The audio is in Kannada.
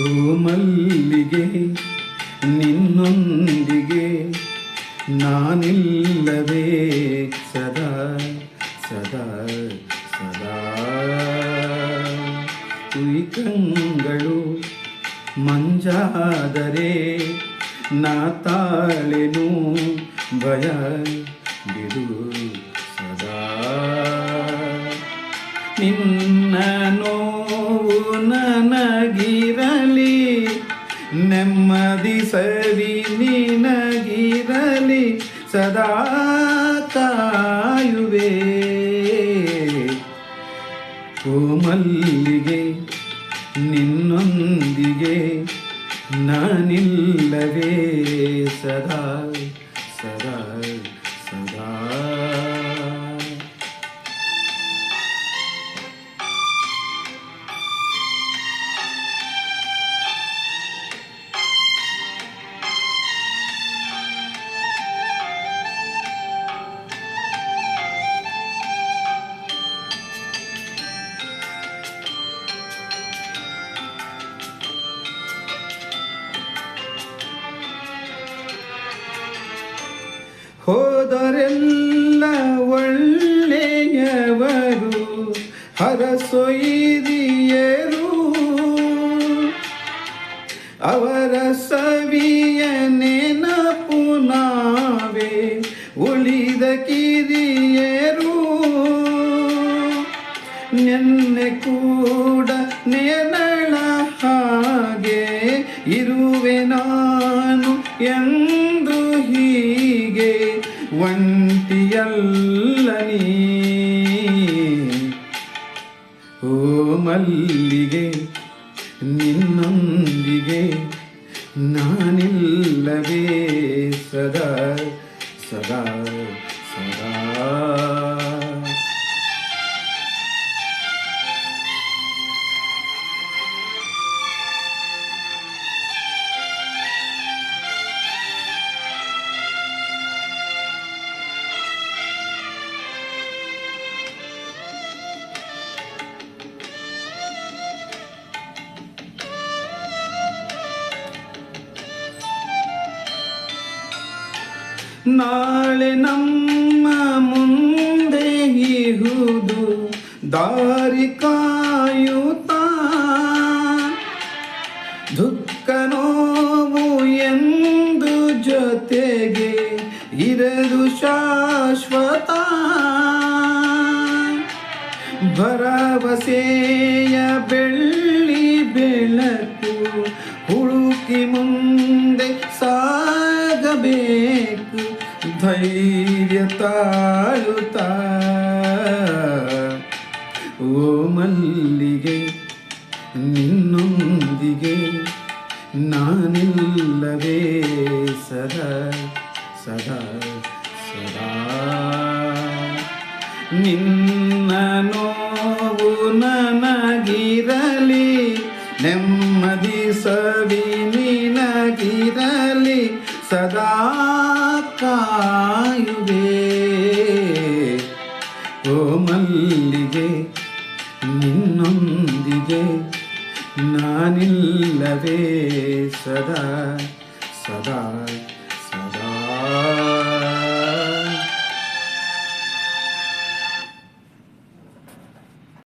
ಓ ಮಲ್ಲಿಗೆ, ನಿನ್ನೊಂದಿಗೆ ನಾನಿಲ್ಲವೇ ಸದಾ ಸದಾ ಸದಾ. ಉಯಿಕಂಗಳು ಮಂಜಾದರೆ ನಾ ತಾಳೆನು ಭಯ, ಬಿಡು ಸದಾ. ನಿನ್ನ ನನಗಿರಲಿ ನೆಮ್ಮದಿ ಸರಿ ನಿನಗಿರಲಿ ಸದಾ ಕಾಯುವೆ. ಕೋಮಲ್ಲಿಗೆ ನಿನ್ನೊಂದಿಗೆ ನಾನಿಲ್ಲವೇ ಸದಾ. ಹೋದರೆಲ್ಲ ಒಳ್ಳೆಯವರು ಹರಸೊಯ್ದಿಯರು ಅವರ ಸವಿಯ ನೆನಪು ನಾವೇ ಉಳಿದ ಕಿರಿಯರು. ನೆನ್ನೆ ಕೂಡ ನೆನಳ ಹಾಗೆ ಇರುವೆ ನಾನು ಎಂದು ಒಂಟಿಯಲ್ಲ ಓ ಮಲ್ಲಿಗೆ ನಿನ್ನೊಂದಿಗೆ ನಾನಿಲ್ಲವೇ ಸದಾ ಸದಾ. ನಾಳೆ ನಮ್ಮ ಮುಂದೆ ಇಹುದು ದಾರಿ ಕಾಯುತ್ತ. ದುಃಖ ನೋವು ಎಂದು ಜೊತೆಗೆ ಇರದು ಶಾಶ್ವತ. ಭರವಸೆಯ ಬೆಳ್ಳಿ ಬೆಳಕು ಹುಡುಕಿ ಮುಂದೆ ಸಾಗಬೇಕು. ಧೈರ್ಯ ಓ ಮಲ್ಲಿಗೆ, ನಿನ್ನೊಂದಿಗೆ ನಾನಿಲ್ಲವೇ ಸದಾ ಸದಾ ಸದಾ. ನಿನ್ನ ನೋವು ನನಗಿರಲಿ, ನೆಮ್ಮದಿ ಸವಿ ನಿನಗಿರಲಿ, ಸದಾ ಮಲ್ಲಿಗೆ ನಿನ್ನೊಂದಿಗೆ ನಾನಿಲ್ಲವೇ ಸದಾ ಸದಾ